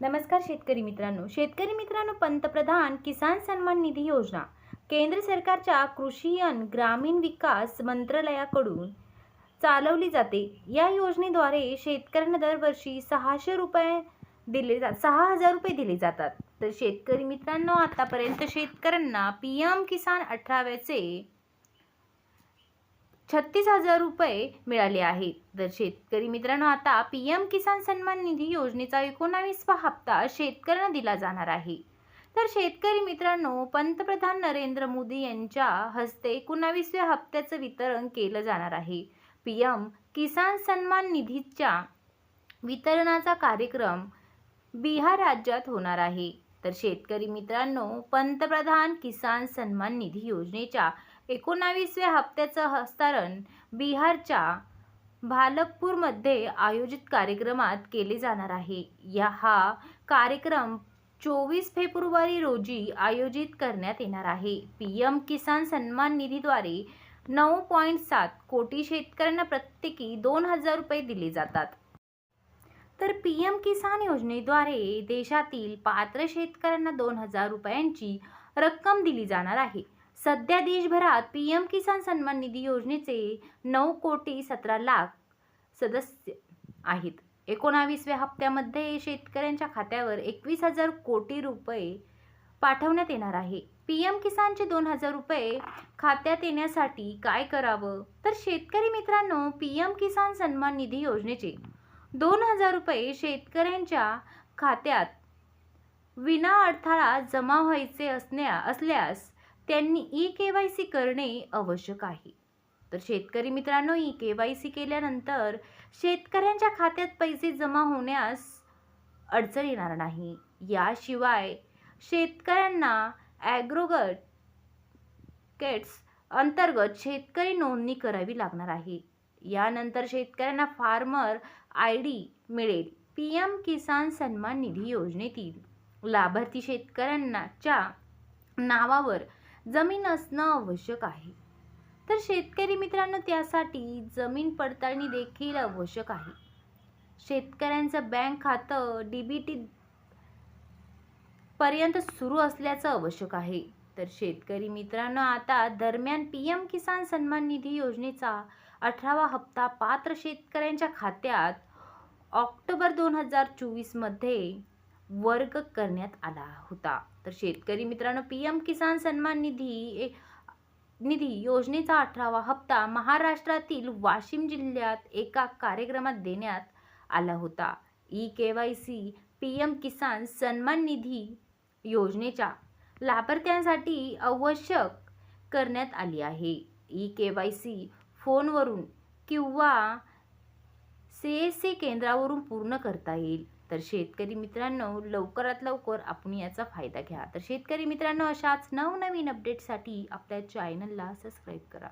नमस्कार शेतकरी मित्रांनो. शेतकरी मित्रांनो पंतप्रधान किसान सन्मान निधी योजना. केंद्र सरकारच्या कृषी आणि ग्रामीण विकास मंत्रालयाकडून चालवली जाते. या योजनेद्वारे शेतकऱ्यांना दरवर्षी सहाशे रुपये दिले जात सहा हजार रुपये दिले जातात. तर शेतकरी मित्रांनो आतापर्यंत शेतकऱ्यांना पी एम किसान अठराव्याचे छत्तीस हजार रुपये मिळाले आहेत तर शेतकरी मित्रांनो आता पी एम किसान सन्मान निधी योजनेचा एकोणावीसवा हप्ता शेतकऱ्यांना दिला जाणार आहे. तर शेतकरी मित्रांनो पंतप्रधान नरेंद्र मोदी यांच्या हस्ते एकोणावीसव्या हप्त्याचं वितरण केलं जाणार आहे. पी एम किसान सन्मान निधीच्या वितरणाचा कार्यक्रम बिहार राज्यात होणार आहे. तर शेतकरी मित्रांनो पंतप्रधान किसान सन्मान निधी योजनेच्या एकोणावीसव्या हप्त्याचं हस्तांतरण बिहारच्या भालकपूरमध्ये आयोजित कार्यक्रमात केले जाणार आहे. या हा कार्यक्रम चोवीस फेब्रुवारी रोजी आयोजित करण्यात येणार आहे. पी एम किसान सन्मान निधीद्वारे नऊ पॉईंट सात कोटी शेतकऱ्यांना प्रत्येकी दोन हजार रुपये दिले जातात. तर पी एम किसान योजनेद्वारे देशातील पात्र शेतकऱ्यांना दोन हजार रुपयांची रक्कम दिली जाणार आहे. सध्या देशभरात पी एम किसान सन्मान निधी योजनेचे नऊ कोटी सतरा लाख सदस्य आहेत. एकोणावीसव्या हप्त्यामध्ये शेतकऱ्यांच्या खात्यावर एकवीस हजार कोटी रुपये पाठवण्यात येणार आहे. पी एम किसानचे दोन हजार रुपये खात्यात येण्यासाठी काय करावं? तर शेतकरी मित्रांनो पी एम किसान सन्मान निधी योजनेचे दोन हजार रुपये शेतकऱ्यांच्या खात्यात विना अडथळा जमा व्हायचे असण्या असल्यास त्यांनी ई के वाय सी करणे आवश्यक आहे. तर शेतकरी मित्रांनो ई के वाय सी केल्यानंतर शेतकऱ्यांच्या खात्यात पैसे जमा होण्यास अडचण येणार नाही. याशिवाय शेतकऱ्यांना ॲग्रोगट केट्स अंतर्गत शेतकरी नोंदणी करावी लागणार आहे. यानंतर शेतकऱ्यांना फार्मर आय डी मिळेल. पी एम किसान सन्मान निधी योजनेतील लाभार्थी शेतकऱ्यांनाच्या नावावर जमीन असणं आवश्यक आहे. तर शेतकरी मित्रांनो त्यासाठी जमीन पडताळणी देखील आवश्यक आहे. शेतकऱ्यांचं बँक खातं डी बी टी पर्यंत सुरू असल्याचं आवश्यक आहे. तर शेतकरी मित्रांनो आता दरम्यान पी एम किसान सन्मान निधी योजनेचा अठरावा हप्ता पात्र शेतकऱ्यांच्या खात्यात ऑक्टोबर दोन हजार चोवीसमध्ये वर्ग करण्यात आला होता. तर शेतकरी मित्रांनो पी एम किसान सन्मान निधी ए- निधी योजनेचा अठरावा हप्ता महाराष्ट्रातील वाशिम जिल्ह्यात एका कार्यक्रमात देण्यात आला होता. E K Y C P M Kisan Samman Nidhi योजनेच्या लाभार्थ्यांसाठी आवश्यक करण्यात आली आहे. ई के वाय सी फोनवरून किंवा सी एस सी केंद्रावरून पूर्ण करता येईल. तर शेतकरी मित्रांनो लवकरात लवकर आपण याचा फायदा घ्या. तर शेतकरी मित्रांनो अशाच नवनवीन अपडेटसाठी आपल्या चॅनलला सबस्क्राईब करा.